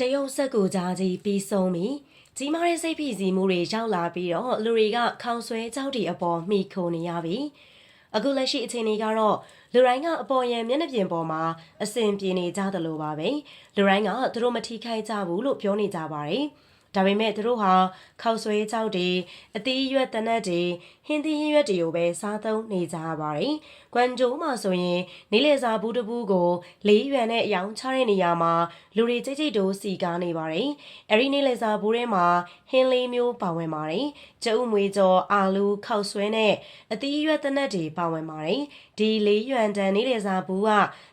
တရုတ်စက်ကူကြားကြီးပြီးဆုံးပြီကြီးမားတဲ့စိတ်ဖိစီးမှုတွေရောက်လာပြီးတော့လူတွေကခေါင်ဆွဲကြောက်တီအပေါ်မိခိုနေရပြီအခုလက်ရှိအခြေအနေကတော့လူတိုင်းကအပေါ်ရန်မျက်နှာပြင်ပေါ်မှာအစဉ်ပြေနေကြသလိုပါပဲလူတိုင်းကသူတို့မထိခိုက်ကြဘူးလို့ပြောနေကြပါတယ် ဒါပေမဲ့သူတို့ဟာခောက်ဆွဲကြောက်တွေအသီးရွက်တနက်တွေဟင်းသီးဟင်းရွက်တွေကိုပဲစားသုံးနေကြရပါတယ်။ကွမ်ဂျိုမှာဆိုရင်နေလေစာဘူးတဘူးကိုလေးရွက်နဲ့ရောင်းချတဲ့နေရာမှာလူတွေကြိတ်ကြိတ်တိုးစီကားနေပါတယ်။အဲဒီနေလေစာဘူးထဲမှာဟင်းလေးမျိုးပါဝင်ပါတယ်။ကျအုပ်မွေးကြော်အာလူခောက်ဆွဲနဲ့အသီးရွက်တနက်တွေပါဝင်ပါတယ်။ဒီလေးရွက်တန်နေလေစာဘူးက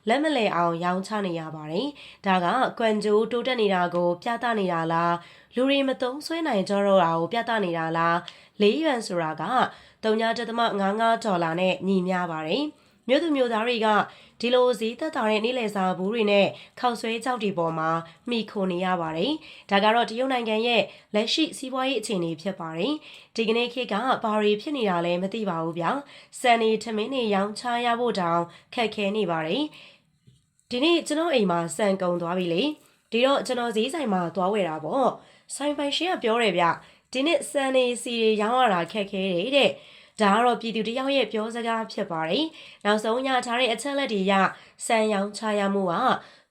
လက်မလဲအောင်ရောင်းချနေရပါတယ်။ဒါကကွမ်ဂျိုတိုးတက်နေတာကိုပြသနေတာလား။ လူတွေမသုံးဆွဲနိုင်ကြတော့တာကိုပြသနေတာလားလေးရွမ်ဆိုတာက3.55ဒေါ်လာနဲ့ညီမျှပါတယ်မြို့သူမြို့သားတွေကဒီလိုဈေးသက်သာတဲ့နေ့လည်စာဘူးတွေနဲ့ခောက်ဆွဲကြောက်တွေပေါ်မှာမိခိုနေရပါတယ်။ဒါကတော့တရုတ်နိုင်ငံရဲ့လက်ရှိစီးပွားရေးအခြေအနေဖြစ်ပါတယ်။ဒီကနေ့ခေတ်ကဘာတွေဖြစ်နေတာလဲမသိပါဘူးဗျာ။စံနေထမင်းတွေရောင်းချရဖို့တောင်ခက်ခဲနေပါတယ်။ဒီနေ့ကျွန်တော်အိမ်မှာစံကုန်သွားပြီလေ။ဒီတော့ကျွန်တော်ဈေးဆိုင်မှာသွားဝယ်တာပေါ့။ ဆိုင်ပိုင်ရှင်ကပြောတယ်ဗျဒီနေ့စံနေစီတွေရောင်းရတာခက်ခဲတယ်တဲ့ ဒါကတော့ပြည်သူတယောက်ရဲ့ပြောစကားဖြစ်ပါတယ်နောက်ဆုံးရထားတဲ့အချက်လက်တွေရစံရောင်းချရမှုက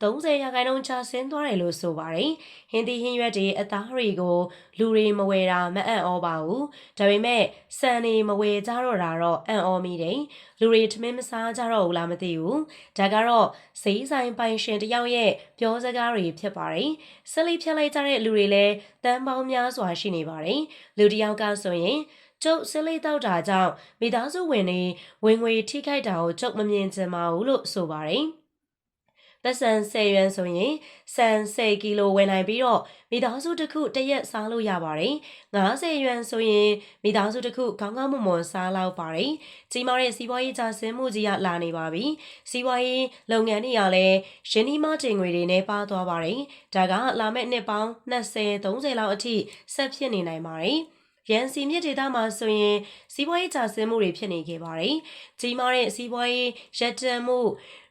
30ရာခိုင်နှုန်းချဆင်းသွားတယ်လို့ဆိုပါတယ်။ဟင်းသီးဟင်းရွက်တွေအသားတွေကိုလူတွေမဝယ်တာမအံ့ဩပါဘူး။ဒါပေမဲ့စံနေမဝယ်ကြတော့တာတော့အံ့ဩမိတယ်။လူတွေထမင်းမစားကြတော့ဘူးလားမသိဘူး။ဒါကတော့ဈေးဆိုင်ပိုင်ရှင်တယောက်ရဲ့ပြောစကားတွေဖြစ်ပါတယ်။ဆက်လိဖြတ်လိုက်ကြတဲ့လူတွေလည်းတန်းပေါင်းများစွာရှိနေပါတယ်။လူတယောက်ကဆိုရင် ကျုပ်ဆလေးတောက်တာကြောင့်မိသားစုဝင်တွေဝင်ငွေထိခိုက်တာကိုကျုပ်မမြင်ချင်ပါဘူးလို့ဆိုပါတယ်။သက်ဆန်10ရွမ်ဆိုရင်ဆန်10ကီလိုဝယ်နိုင်ပြီးတော့မိသားစုတစ်ခုတရက်စားလို့ရပါတယ်50ရွမ်ဆိုရင်မိသားစုတစ်ခုခေါင်းကောင်းမွန်မွန်စားလောက်ပါတယ်ကြီးမားတဲ့စီးပွားရေးကျဆင်းမှုကြီးကလာနေပါပြီစီးပွားရေးလုပ်ငန်းတွေကလည်းရင်းနှီးမတင်ငွေတွေနဲ့ပါသွားပါတယ်ဒါကလာမယ့်နှစ်ပေါင်း20 30လောက်အထိဆက်ဖြစ်နေနိုင်ပါတယ် ရန်စီမြစ်ဒေသမှာဆိုရင်စီးပွားရေးကျဆင်းမှုတွေဖြစ်နေခဲ့ပါတယ်။ကြီးမားတဲ့စီးပွားရေးရပ်တန့်မှု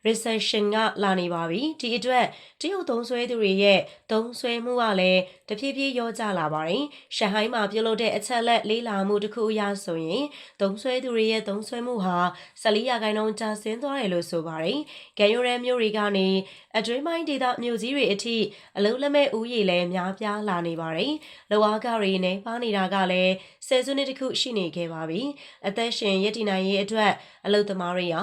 recession ကလာနေပါပြီဒီအတွက်တရုတ်သုံးဆွဲသူတွေရဲ့သုံးဆွဲမှုကလည်း တဖြည်းဖြည်းရောကျလာပါတယ်ရှန်ဟိုင်းမှာပြုလုပ်တဲ့အချက်လက်လေးလာမှုတစ်ခုအရဆိုရင်သုံးဆွဲသူတွေရဲ့သုံးဆွဲမှုဟာ14ရာခိုင်နှုန်းကျဆင်းသွားတယ်လို့ဆိုပါတယ်ဂန်ယိုရဲမျိုးတွေကနေအတွင်းပိုင်းဒေသမြို့ကြီးတွေအထိအလုံးလက်မဲ့ဦးရေလည်းများပြားလာနေပါတယ်လောအားကတွေနဲ့ပါနေတာကလည်းဆယ်စုနှစ်တစ်ခုရှိနေခဲ့ပါပြီအသက်ရှင်ရည်တည်နိုင်ရေးအတွက်အလုသမားတွေက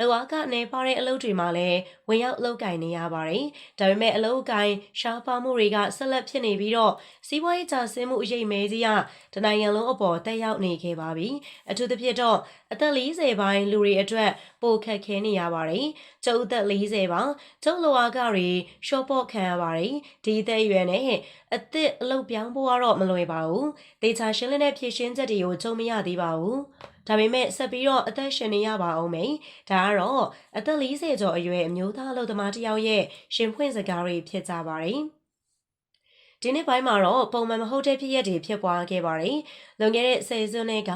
လောအားကနေပါတဲ့အလုပ်တွေမှာလည်း ဝင်ရောက်လုပ်ကင်နေရပါတယ်။ဒါပေမဲ့အလုပ်ကိုင်ရှားပါမှုတွေကဆက်လက်ဖြစ်နေပြီးတော့စီးပွားရေးကျဆင်းမှုအရေးမဲကြီးကတနိုင်ငံလုံးအပေါ်တက်ရောက်နေခဲ့ပါပြီ။အထူးသဖြင့်တော့ အသက်40ပိုင်းလူတွေအတွက်ပိုခက်ခဲနေရပါတယ်။ကျုပ်အသက်40ပါကျုပ်လောအားကတွေရှော့ပေါ့ခံရပါတယ်။ဒီအသက်အရွယ်နဲ့အသက်အလုပ်ပြောင်းဖို့ကတော့မလွယ်ပါဘူး။ဒေတာရှင်းလင်းတဲ့ဖြည့်ရှင်းချက်တွေကိုကြုံမရသေးပါဘူး။ဒါပေမဲ့ဆက်ပြီးတော့အသက်ရှင်နေရပါအောင်မယ်။ဒါကတော့အသက်40ကျော်အရွယ်အမျိုးသားအလုပ်သမားတစ်ယောက်ရဲ့ရှင်ဖွင့်စကားတွေဖြစ်ကြပါတယ်။ ဒီနေ့ပိုင်းမှာတော့ပုံမှန်မဟုတ်တဲ့ဖြစ်ရပ်တွေဖြစ်ပွားခဲ့ပါတယ်။လွန်ခဲ့တဲ့ဆယ်စုနှစ်က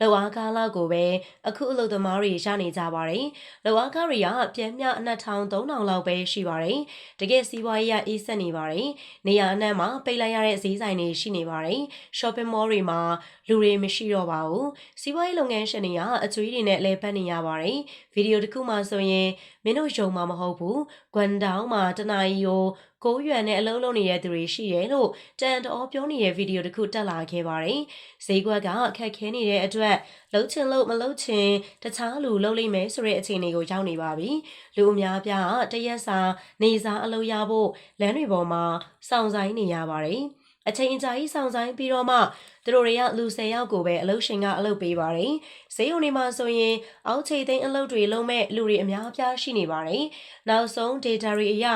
လောအားကားလောက်ကိုပဲအခုအလုပ်သမားတွေရနေကြပါတယ်။လောအားကားတွေကပြန်မြ2000 3000လောက်ပဲရှိပါတယ်။တကယ်စီးပွားရေးအအေးဆက်နေပါတယ်။နေရာအနှံ့မှာပိတ်လိုက်ရတဲ့ဈေးဆိုင်တွေရှိနေပါတယ်။ shopping mall တွေမှာလူတွေမရှိတော့ပါဘူး။စီးပွားရေးလုပ်ငန်းရှင်တွေကအကျွေးတွေနဲ့လဲပတ်နေရပါတယ်။ဗီဒီယိုတစ်ခုမှဆိုရင်မင်းတို့ယုံမှာမဟုတ်ဘူး။ဂွမ်တောင်မှာတနအီကို ကိုးရွံနဲ့အလုံးလုံးနေတဲ့သူတွေရှိတယ်လို့တန်တော်ပြောနေတဲ့ဗီဒီယိုတစ်ခုတက်လာခဲ့ပါတယ်။ဈေးကွက်ကအခက်ခဲနေတဲ့အတွက်လှုပ်ချင်လို့မလှုပ်ချင်တခြားလူလှုပ်လိမ့်မယ်ဆိုတဲ့အခြေအနေကိုရောက်နေပါပြီ။လူအများပြားတရက်စာနေစာအလုပ်ရဖို့လမ်းတွေပေါ်မှာစောင့်ဆိုင်နေရပါတယ်။ အချိန်အကြာကြီးဆောင်ဆိုင်ပြီးတော့မှသူတို့တွေကလူ၁၀ယောက်ကိုပဲအလုပ်ရှင်ကအလုပ်ပေးပါတယ်။ဈေးုံတွေမှာဆိုရင်အောက်ခြေသိမ်းအလုပ်တွေလုံးမဲ့လူတွေအများအပြားရှိနေပါတယ်။နောက်ဆုံး data တွေအရ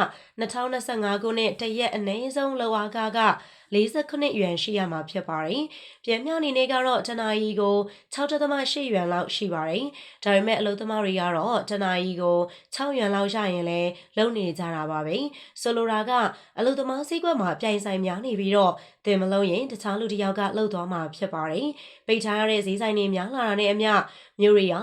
2025ခုနှစ်တရက်အနည်းဆုံးလောအားကားက 48ရွမ်ရှိရမှာဖြစ်ပါတယ်။ပြန်မြအနေနဲ့ကတော့တနာရီကို6.8ရွမ်လောက်ရှိပါတယ်။ဒါပေမဲ့အလုပ်သမားတွေကတော့တနာရီကို6ရွမ်လောက်ရရင်လည်းလုံနေကြတာပါပဲ။ဆိုလိုတာကအလုပ်သမားစည်းကွက်မှာပြိုင်ဆိုင်များနေပြီးတော့တင်မလုံးရင်တခြားလူတစ်ယောက်ကလှုပ်သွားမှာဖြစ်ပါတယ်။ပိတ်ထားရတဲ့ဈေးဆိုင်တွေများလာတာနဲ့အမျှ မြို့တွေက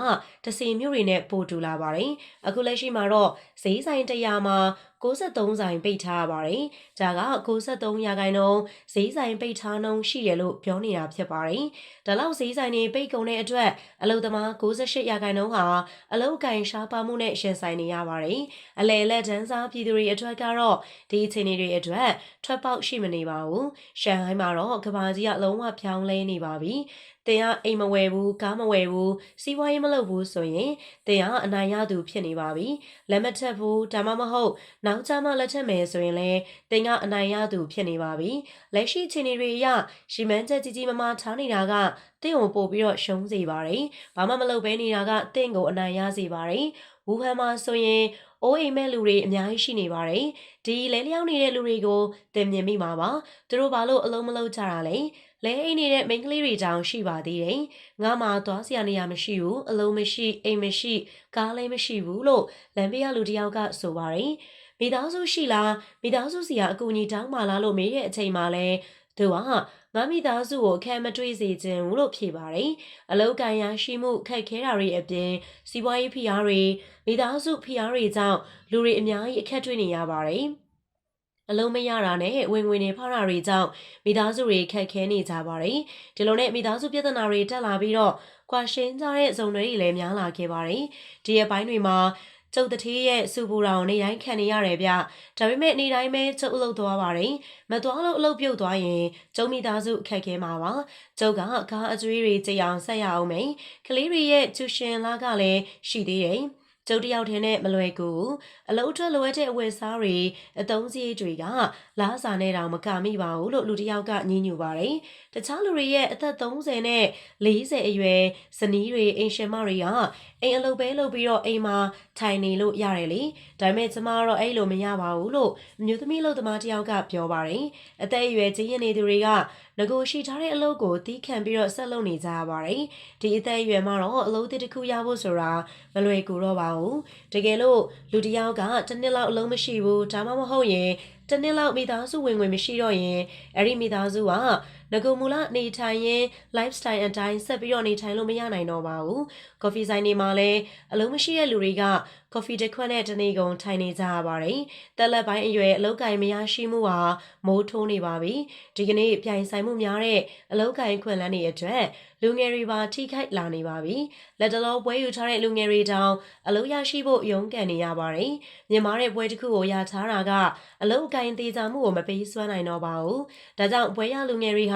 တစီမြို့တွေနဲ့ပို့တူလာပါတယ်အခုလက်ရှိမှာတော့ဈေးဆိုင်100မှာ63ဆိုင်ပိတ်ထားရပါတယ်ဒါက63ရာခိုင်နှုန်းဈေးဆိုင်ပိတ်ထားနှုန်းရှိတယ်လို့ပြောနေတာဖြစ်ပါတယ်ဒါလောက်ဈေးဆိုင်တွေပိတ်ကုန်တဲ့အတွက်အလုပ်သမား68ရာခိုင်နှုန်းဟာအလုပ်ကင်ရှားပါမှုနဲ့ရှင်ဆိုင်နေရပါတယ်အလဲလက်တန်းစားပြည်သူတွေအတွက်ကတော့ဒီအခြေအနေတွေအတွက်ထွက်ပေါက်ရှိမနေပါဘူးရှန်ဟိုင်းမှာတော့ကဘာကြီးကလုံးဝဖြောင်းလဲနေပါပြီ တင်ကအိမ်မဝယ်ဘူးကားမဝယ်ဘူးစီးပွားရေးမလုပ်ဘူးဆိုရင်တင်ကအနိုင်ရသူဖြစ်နေပါပြီလက်မထက်ဘူးဒါမှမဟုတ်နောက်ကျမှလက်ထက်မယ်ဆိုရင်လည်းတင်ကအနိုင်ရသူဖြစ်နေပါပြီလက်ရှိအခြေအနေတွေအရရှီမန်းချက်ကြီးကြီးမားမားထားနေတာကတင့်ကိုပို့ပြီးတော့ရှုံးစေပါတယ်ဘာမှမလုပ်ဘဲနေတာကတင့်ကိုအနိုင်ရစေပါတယ်ဝူဟန်မှာဆိုရင်အိုးအိမ်မဲ့လူတွေအများကြီးရှိနေပါတယ်ဒီလဲလျောင်းနေတဲ့လူတွေကိုတင်မြင်မိမှာပါသူတို့ဘာလို့အလုံးမလုံးကြတာလဲ လဲအိမ်နေတဲ့မိန်းကလေးတွေတောင်ရှိပါသေးတယ်ငါမှသွားစရာနေရာမရှိဘူးအလုံးမရှိအိမ်မရှိကားလည်းမရှိဘူးလို့လမ်းဘေးကလူတစ်ယောက်ကဆိုပါတယ်မိသားစုရှိလားမိသားစုစီကအကူအညီတောင်းပါလားလို့မေးတဲ့အချိန်မှာလဲသူကငါမိသားစုကိုအခက်မတွေ့စေခြင်းဘူးလို့ဖြေပါတယ်အလောက်ကန်ရရှိမှုခက်ခဲတာတွေအပြင်စီးပွားရေးဖိအားတွေမိသားစုဖိအားတွေကြောင့်လူတွေအများကြီးအခက်တွေ့နေရပါတယ် အလုံးမရတာနဲ့ဝင်ငွေနေဖတာတွေကြောင့်မိသားစုတွေခက်ခဲနေကြပါတယ်ဒီလိုနဲ့မိသားစုပြဿနာတွေတက်လာပြီးတော့ကွာရှင်းကြတဲ့ဇုံတွေလည်းများလာခဲ့ပါတယ်ဒီရဲ့ပိုင်းတွေမှာကျုပ်တထေးရဲ့စူပူတောင်နေတိုင်းခံနေရတယ်ဗျဒါပေမဲ့နေတိုင်းပဲကျုပ်အလုပ်သွားပါတယ်မသွားလို့အလုပ်ပြုတ်သွားရင်ကျုံမိသားစုအခက်ခဲမှာပါကျုပ်ကကားအကျွေးတွေကြည်အောင်ဆက်ရအောင်မယ်ကလေးတွေရဲ့ကျူရှင်လာကလည်းရှိသေးတယ် ကျုပ်တယောက်တည်းနဲ့မလွယ်ကူအလုံးထွက်လိုအပ်တဲ့အဝယ်စားတွေအသုံးစရိတ်တွေကလားစာနဲ့တောင်မကမိပါဘူးလို့လူတစ်ယောက်ကညှိညူပါတယ် တခြားလူတွေရဲ့အသက်30နဲ့40အရွယ်ဇနီးတွေအင်ရှင်မတွေကအိမ်အလုပ်ပဲလုပ်ပြီးတော့အိမ်မှာထိုင်နေလို့ရတယ်လေဒါပေမဲ့ကျမကတော့အဲ့လိုမရပါဘူးလို့အမျိုးသမီးလုပ်သမားတစ်ယောက်ကပြောပါတယ်အသက်အရွယ်ကြီးရင်နေသူတွေကငကိုရှိထားတဲ့အလုပ်ကိုတီးခံပြီးတော့ဆက်လုပ်နေကြရပါတယ်ဒီအသက်အရွယ်မှာတော့အလုပ်တစ်ခုရဖို့ဆိုတာမလွယ်ကူတော့ပါဘူးတကယ်လို့လူတစ်ယောက်ကတစ်နှစ်လောက်အလုံးမရှိဘူးဒါမှမဟုတ်ရင်တစ်နှစ်လောက်မိသားစုဝင်ငွေမရှိတော့ရင်အဲ့ဒီမိသားစုကငကုမူလနေထိုင်ရင် lifestyle အတိုင်းဆက်ပြီးတော့နေထိုင်လို့မရနိုင်တော့ပါဘူး။ coffee ဆိုင်တွေမှာလည်းအလုံးမရှိတဲ့လူတွေက coffee တစ်ခွက်နဲ့တနေ့ကုန်ထိုင်နေကြရပါတယ်။တက်လက်ပိုင်းအရွယ်အလုတ်ကင်မရရှိမှုဟာမိုးထိုးနေပါပြီ။ဒီကနေ့ပြိုင်ဆိုင်မှုများတဲ့အလုတ်ကင်ခွင့်လန်းတွေအတွက်လူငယ်တွေပါထိခိုက်လာနေပါပြီ။လက်တလောပွဲယူထားတဲ့လူငယ်တွေတောင်အလုတ်ရရှိဖို့ရုန်းကန်နေရပါတယ်။မြန်မာတဲ့ပွဲတစ်ခုကိုရထားတာကအလုတ်ကင်သေးချာမှုကိုမပေးစွမ်းနိုင်တော့ပါဘူး။ဒါကြောင့်ပွဲရလူငယ်တွေဟာ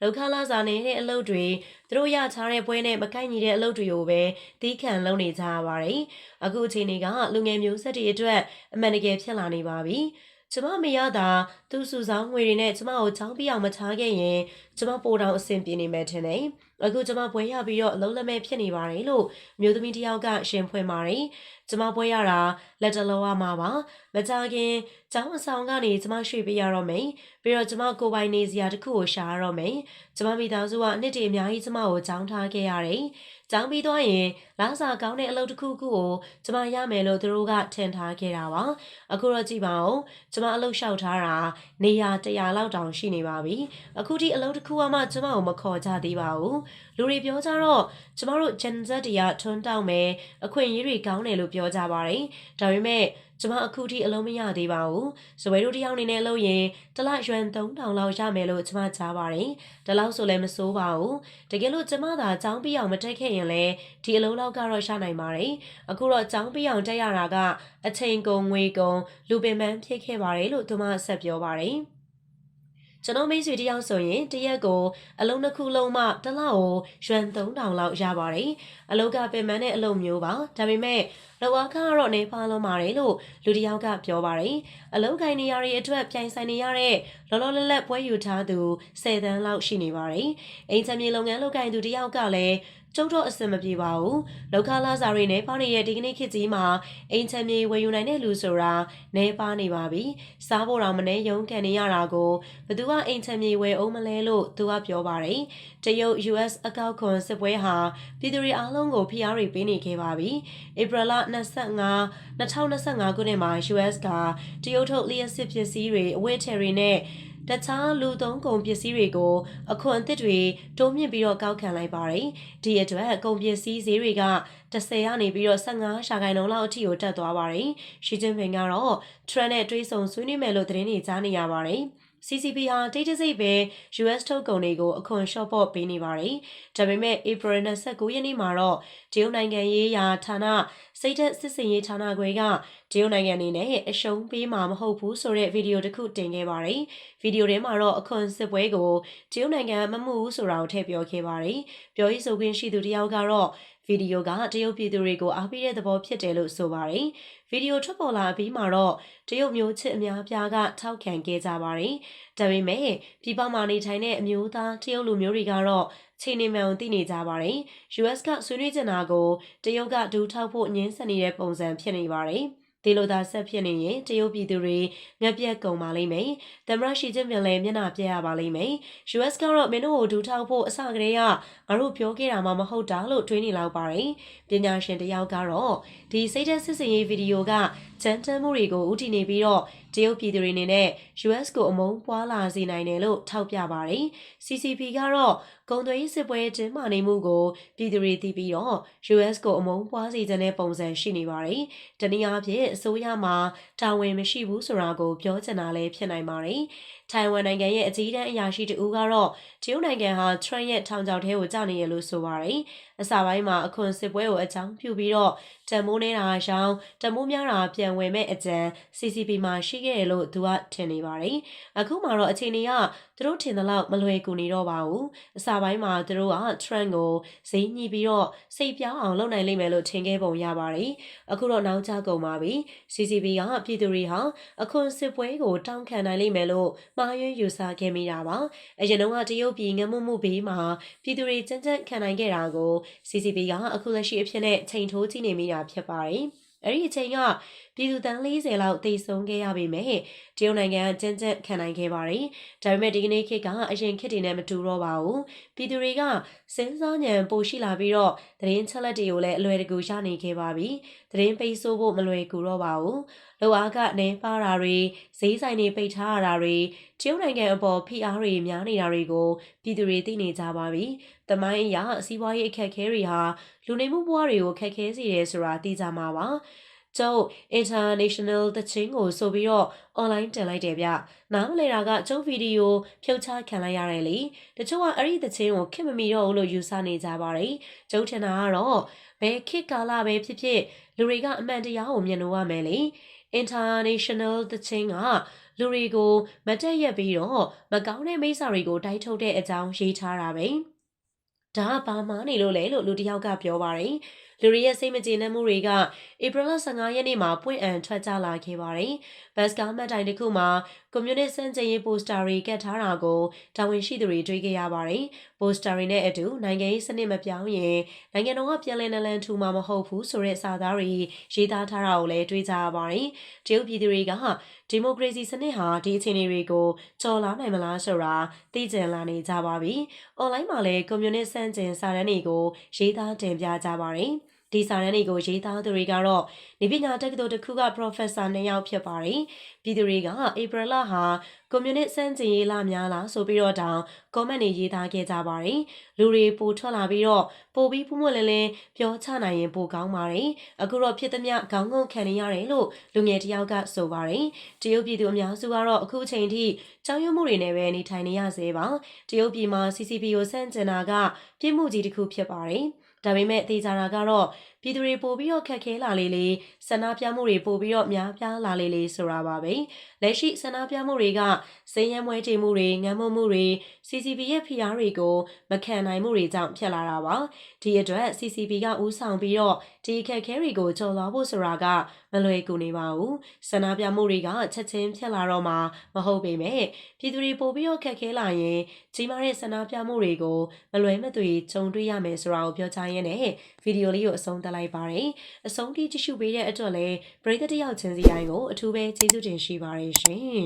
လောက်ခလာစာနေတဲ့အလုပ်တွေသူတို့ရထားတဲ့ပွဲနဲ့မကိုက်ညီတဲ့အလုပ်တွေကိုပဲတီးခံလုပ်နေကြရပါတယ်။အခုအချိန်ကလူငယ်မျိုးဆက်တွေအတွက်အမှန်တကယ်ဖြစ်လာနေပါပြီ။ကျမမရတာသူစုဆောင်ငွေတွေနဲ့ကျမကိုချောင်းပြအောင်မချားခဲ့ရင်ကျမပိုတောင်အဆင်ပြေနေမယ်ထင်တယ်။အခုကျမပွဲရပြီးတော့အလုံးလက်မဲ့ဖြစ်နေပါတယ်လို့မျိုးသမီးတစ်ယောက်ကရှင်ဖွင့်ပါတယ်။ ကျမပွဲရတာလက်တလောရမှာပါ။မကြခင်ကျောင်းအဆောင်ကနေကျမရွှေ့ပေးရတော့မယ်။ပြီးတော့ကျမကိုပိုင်နေစရာတစ်ခုကိုရှာရတော့မယ်။ကျမမိသားစုကနှစ်တည်းအများကြီးကျမကိုကြောင်းထားခဲ့ရတယ်။ကျောင်းပြီးသွားရင်လာစာကောင်းတဲ့အလုပ်တစ်ခုခုကိုကျမရမယ်လို့သူတို့ကထင်ထားခဲ့တာပါ။အခုတော့ကြည့်ပါဦး။ကျမအလုပ်လျှောက်ထားတာနေရာတရာလောက်တောင်ရှိနေပါပြီ။အခုထိအလုပ်တစ်ခုမှကျမကိုမခေါ်ကြသေးပါဘူး။ လူတွေပြောကြတော့ကျမတို့ Gen Z တရားထွန်းတောက်မယ်အခွင့်အရေးတွေကောင်းတယ်လို့ပြောကြပါတယ်။ဒါပေမဲ့ကျမအခုထိအလုံးမရသေးပါဘူး။ဇဝဲတို့တယောက်အနေနဲ့လုပ်ရင်တစ်လရွှန်3000လောက်ရမယ်လို့ကျမကြားပါတယ်။ဒါလောက်ဆိုလည်းမစိုးပါဘူး။တကယ်လို့ကျမသာចောင်းပြအောင်မတက်ခဲ့ရင်လည်းဒီအလုံးလောက်ကတော့ရနိုင်ပါတယ်။အခုတော့ចောင်းပြအောင်တက်ရတာကအချိန်ကုန်ငွေကုန်လူပင်ပန်းဖြစ်ခဲ့ပါတယ်လို့သူမဆက်ပြောပါတယ်။ ကျွန်တော်မိတ်ဆွေတယောက်ဆိုရင်တရက်ကိုအလုံးတစ်ခုလုံးမှတစ်လကိုရွှန်3000လောက်ရပါတယ်အလုတ်ကပင်မနဲ့အလုပ်မျိုးပါဒါပေမဲ့လောကကတော့နေပါလုံးပါတယ်လို့လူတယောက်ကပြောပါတယ်အလုတ်ခိုင်နေရတဲ့အတွက်ပြိုင်ဆိုင်နေရတဲ့လောလောလတ်လတ်ပွဲယူထားသူ10တန်းလောက်ရှိနေပါတယ်အိမ်ချမ်းမြေလုပ်ငန်းလုပ်ကိုင်သူတယောက်ကလည်း ကျုပ်တော့အဆင်မပြေပါဘူးလောက်ခလာစာတွေနဲ့ပါနေတဲ့ဒီကနေ့ခေတ်ကြီးမှာအိမ်ချမ်းမြေဝယ်ယူနိုင်တဲ့လူဆိုတာနဲပါနေပါပြီစားဖို့တော့မနေရုံခံနေရတာကိုဘသူကအိမ်ချမ်းမြေဝယ်အောင်မလဲလို့သူကပြောပါတယ်တရုတ် US အကောက်ခွန်စစ်ပွဲဟာပြည်သူတွေအားလုံးကိုဖိအားတွေပေးနေခဲ့ပါပြီဧပြီလ25 2025ခုနှစ်မှာ US ကတရုတ်ထုတ်လျှက်စစ်ပစ္စည်းတွေအဝတ်ထည်တွေနဲ့ တခြားလူသုံးကုန်ပစ္စည်းတွေကိုအခွန်အသစ်တွေတိုးမြင့်ပြီးတော့ကောက်ခံလိုက်ပါတယ်ဒီအတွက်ကုန်ပစ္စည်းဈေးတွေက10ကနေပြီးတော့15ရှာခိုင်နှုန်းလောက်အထိကိုတက်သွားပါတယ်ရှီကျင်းပင်ကတော့ trend နဲ့တွေးဆုံဆွေးနွေးမယ်လို့သတင်းတွေကြားနေရပါတယ် CCP ဟာတိတ်တဆိတ်ပဲ US ထုတ်ကုန်တွေကိုအခွန်လျှော့ပေါ့ပေးနေပါတယ်။ဒါပေမဲ့ April 29ရက်နေ့မှာတော့တရုတ်နိုင်ငံရေးရာဌာနစိတ်သက်စစ်စင်ရေးဌာနခွဲကတရုတ်နိုင်ငံအနေနဲ့အရှုံးပေးမှာမဟုတ်ဘူးဆိုတဲ့ဗီဒီယိုတစ်ခုတင်ခဲ့ပါတယ်။ဗီဒီယိုထဲမှာတော့အခွန်စစ်ပွဲကိုတရုတ်နိုင်ငံမမှုဘူးဆိုတာကိုထည့်ပြောခဲ့ပါတယ်။ပြောရေးဆိုခွင့်ရှိသူတယောက်ကတော့ဗီဒီယိုကတရုတ်ပြည်သူတွေကိုအားပေးတဲ့သဘောဖြစ်တယ်လို့ဆိုပါတယ်။ ဗီဒီယိုထွက်ပေါ်လာပြီးမှာတော့တရုတ်မျိုးချစ်အများပြားကထောက်ခံခဲ့ကြပါတယ်။ဒါပေမဲ့ပြည်ပမှာနေထိုင်တဲ့အမျိုးသားတရုတ်လူမျိုးတွေကတော့ချိန်နေမှန်ကိုသိနေကြပါတယ်။ US ကဆွေးနွေးချင်တာကိုတရုတ်ကဒူးထောက်ဖို့ညှင်းဆန်နေတဲ့ပုံစံဖြစ်နေပါတယ်။ ဒီလိုသာဆက်ဖြစ်နေရင်တရုတ်ပြည်သူတွေငက်ပြက်ကုန်ပါလိမ့်မယ်။သမရရှိချင်းပြန်လဲမျက်နှာပြက်ရပါလိမ့်မယ်။ US ကတော့မင်းတို့ကိုဒူးထောက်ဖို့အစကတည်းကငါတို့ပြောခဲ့တာမှမဟုတ်တာလို့တွေးနေလောက်ပါတယ်။ပညာရှင်တယောက်ကတော့ဒီစိတ်သက်စစ်စင်ရေးဗီဒီယိုကကြမ်းတမ်းမှုတွေကိုဥတီနေပြီးတော့တရုတ်ပြည်သူတွေအနေနဲ့ US ကိုအမုန်းပွားလာစေနိုင်တယ်လို့ထောက်ပြပါတယ်။ CCP ကတော့ ဂုံသွေးစစ်ပွဲတင်းမာနေမှုကိုပြည်သူတွေသိပြီးတော့ US ကိုအမုန်းပွားစေတဲ့ပုံစံရှိနေပါတယ်။တနည်းအားဖြင့်အစိုးရမှာတာဝန်မရှိဘူးဆိုတာကိုပြောချင်တာလည်းဖြစ်နိုင်ပါတယ်။ ထိုင်ဝမ်နိုင်ငံရဲ့အကြီးတန်းအရာရှိတဦးကတော့တရုတ်နိုင်ငံဟာ Trump ရဲ့ထောင်ချောက်ထဲကိုကျနေရလို့ဆိုပါတယ်။အစပိုင်းမှာအခွန်စစ်ပွဲကိုအကြောင်းပြုပြီးတော့တမိုးနေတာရှောင်းတမိုးများတာပြန်ဝင်မဲ့အကြံ CCP မှာရှိခဲ့တယ်လို့သူကထင်နေပါတယ်။အခုမှတော့အခြေအနေကသူတို့ထင်သလောက်မလွယ်ကူနေတော့ပါဘူး။အစပိုင်းမှာသူတို့က Trump ကိုဈေးညှိပြီးတော့စိတ်ပြောင်းအောင်လုပ်နိုင်လိမ့်မယ်လို့ထင်ခဲ့ပုံရပါတယ်။အခုတော့နောက်ကျကုန်ပါပြီ။ CCP ကပြည်သူတွေဟာအခွန်စစ်ပွဲကိုတောင်းခံနိုင်လိမ့်မယ်လို့မှားယွင်းယူဆခဲ့မိတာပါအရင်တော့တရုတ်ပြည်ငမှုမှုဘေးမှာပြည်သူတွေကြမ်းကြမ်းခံနိုင်ခဲ့တာကို CCP ကအခုလက်ရှိအဖြစ်နဲ့ချိန်ထိုးကြည့်နေမိတာဖြစ်ပါတယ်အဲ့ဒီအချိန်က ပြည်သူတန်း40လောက်တိတ်ဆုံးခဲ့ရပေမဲ့တရုတ်နိုင်ငံကကြမ်းကြမ်းခံနိုင်ခဲ့ပါတယ်။ဒါပေမဲ့ဒီကနေ့ခေတ်ကအရင်ခေတ်တွေနဲ့မတူတော့ပါဘူး။ပြည်သူတွေကစဉ်းစားဉာဏ်ပိုရှိလာပြီးတော့သတင်းချက်လက်တွေကိုလည်းအလွယ်တကူရနေခဲ့ပါပြီ။သတင်းပိတ်ဆို့ဖို့မလွယ်ကူတော့ပါဘူး။လောအားကနေပါတာတွေဈေးဆိုင်တွေပိတ်ထားရတာတွေတရုတ်နိုင်ငံအပေါ်ဖိအားတွေများနေတာတွေကိုပြည်သူတွေသိနေကြပါပြီ။တမိုင်းအရာစီးပွားရေးအခက်အခဲတွေဟာလူနေမှုဘဝတွေကိုခက်ခဲစေတယ်ဆိုတာသိကြမှာပါ။ ကျုပ် international တချင်းကိုဆိုပြီးတော့ online တင်လိုက်တယ်ဗျနားမလဲတာကကျုပ်ဗီဒီယိုဖြုတ်ချခံလိုက်ရတယ်လေတချို့ကအဲ့ဒီတချင်းကိုခင်မမီတော့ဘူးလို့ယူဆနေကြပါတယ်ကျုပ်ထင်တာကတော့ဘယ်ခေတ်ကာလပဲဖြစ်ဖြစ်လူတွေကအမှန်တရားကိုမြင်လို့ရမယ်လေ international တချင်းကလူတွေကိုမတက်ရက်ပြီးတော့မကောင်းတဲ့မိစ္ဆာတွေကိုတိုက်ထုတ်တဲ့အကြောင်းရေးထားတာပဲဒါကဘာမှနေလို့လဲလို့လူတယောက်ကပြောပါတယ် လူတွေရဲ့စိတ်မကျေနပ်မှုတွေကဧပြီလ15ရက်နေ့မှာပွင့်အံထွက်ကြလာခဲ့ပါတယ်။ဘတ်စကားမှတ်တိုင်တစ်ခုမှာကွန်မြူနစ်စံကျင်ရေးပိုစတာတွေကတ်ထားတာကိုတာဝန်ရှိသူတွေတွေ့ခဲ့ရပါတယ်။ပိုစတာတွေနဲ့အတူနိုင်ငံရေးစနစ်မပြောင်းရင်နိုင်ငံတော်ကပြန်လည်နလန်ထူမှာမဟုတ်ဘူးဆိုတဲ့စာသားတွေရေးသားထားတာကိုလည်းတွေ့ကြရပါတယ်။တရုတ်ပြည်သူတွေကဒီမိုကရေစီစနစ်ဟာဒီအခြေအနေတွေကိုကျော်လာနိုင်မလားဆိုတာသိကျင်လာနေကြပါပြီ။ online မှာလည်းကွန်မြူနစ်စံကျင်စာတမ်းတွေကိုရေးသားတင်ပြကြပါတယ်။ ဒီစာတမ်းတွေကိုရေးသားသူတွေကတော့နေပညာတက္ကသိုလ်တစ်ခုက professor နှစ်ယောက်ဖြစ်ပါတယ်။ပြည်သူတွေကဧပြီလဟာကွန်မြူနစ်စံကျင်ရေးလာများလားဆိုပြီးတော့တောင် comment တွေရေးသားခဲ့ကြပါတယ်။လူတွေပိုထွက်လာပြီးတော့ပိုပြီးဖုံးမလင်းလင်းပြောချနိုင်ရင်ပိုကောင်းပါတယ်။အခုတော့ဖြစ်သမျှခေါင်းငုံခံနေရတယ်လို့လူငယ်တယောက်ကဆိုပါတယ်။တရုတ်ပြည်သူအများစုကတော့အခုချိန်ထိကြောက်ရွံ့မှုတွေနဲ့ပဲနေထိုင်နေရသေးပါ။တရုတ်ပြည်မှာ CCP ကိုစန့်ကျင်တာကပြစ်မှုကြီးတစ်ခုဖြစ်ပါတယ်။ ဒါပေမဲ့သေချာတာကတော့ပြည်သူတွေပို့ပြီးတော့ခက်ခဲလာလေလေဆန္ဒပြမှုတွေပို့ပြီးတော့များပြားလာလေလေဆိုတာပါပဲလက်ရှိဆန္ဒပြမှုတွေကစိန်ရမွဲတေမှုတွေငမ်းမမှုတွေ CCP ရဲ့ဖိအားတွေကိုမခံနိုင်မှုတွေကြောင့်ဖြစ်လာတာပါဒီအတွက် CCP ကဦးဆောင်ပြီးတော့ဒီခက်ခဲတွေကိုကျော်လွှားဖို့ဆိုတာကမလွယ်ကူနေပါဘူးဆန္ဒပြမှုတွေကချက်ချင်းဖြစ်လာတော့မှမဟုတ်ပေမဲ့ပြည်သူတွေပို့ပြီးတော့ခက်ခဲလာရင်ကြီးမားတဲ့ဆန္ဒပြမှုတွေကိုမလွယ်မသွေကြုံတွေ့ရမယ်ဆိုတာကိုပြောချရင်းနဲ့ဗီဒီယိုလေးကိုအဆုံးသတ်လိုက်ပါတယ်အဆုံးထိကြည့်ရှုပေးတဲ့အတွက်လည်းပရိသတ်တယောက်ချင်းစီတိုင်းကိုအထူးပဲကျေးဇူးတင်ရှိပါတယ်ရှင်